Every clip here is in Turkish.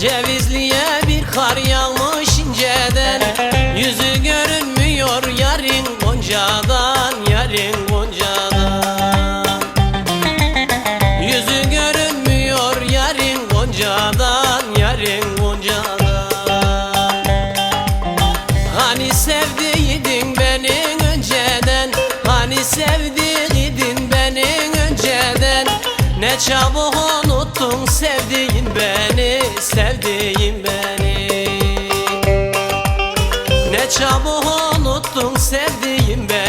diye bir kar yağmış inceden. Yüzü görünmüyor yarın goncadan Yarın goncadan. Yüzü görünmüyor yarın goncadan Yarın goncadan. Hani sevdiydin beni önceden Hani sevdiydin Ne çabuk unuttun sevdiğin beni Sevdiğin beni? Ne çabuk unuttun sevdiğin beni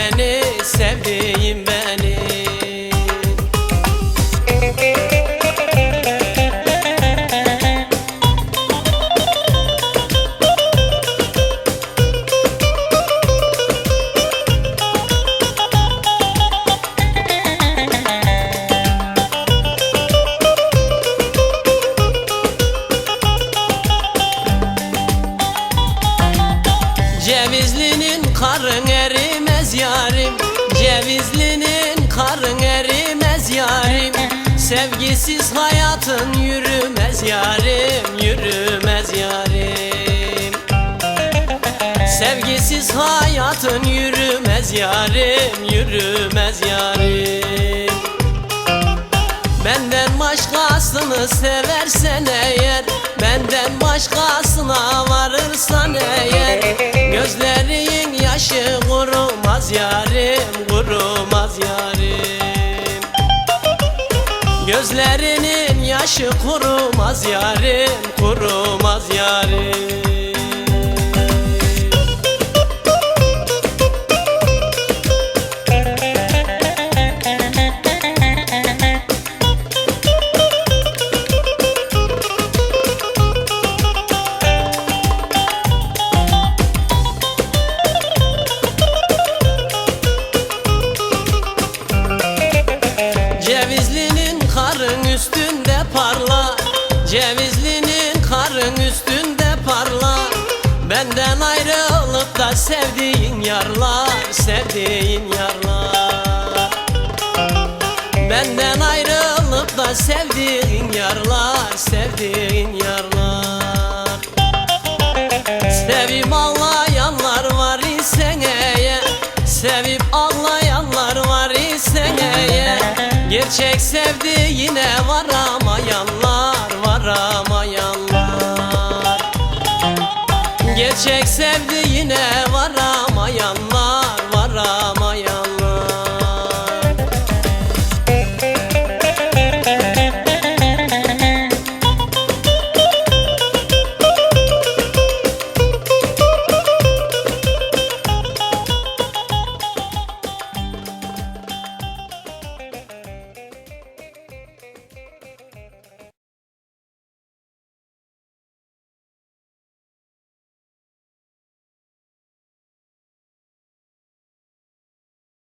Cevizlinin karın erimez yarim Cevizlinin karın erimez yarim. Sevgisiz hayatın yürümez yarim Yürümez yarim. Sevgisiz hayatın yürümez yarim Yürümez yarim. Benden başkasını seversen eğer Benden başkasına varırsan eğer Yaşı kurumaz yarim Kurumaz yarim. Gözlerinin yaşı kurumaz yarim Kurumaz yarim Cevizlinin karın üstünde parla Benden ayrılıp da sevdiğin yarlar Sevdiğin yarlar. Benden ayrılıp da sevdiğin yarlar Sevdiğin yarlar. Sevip ağlayanlar var isen eğer Sevip ağlayanlar var isen eğer Gerçek sevdiğine Gerçek sevdiğine varamayan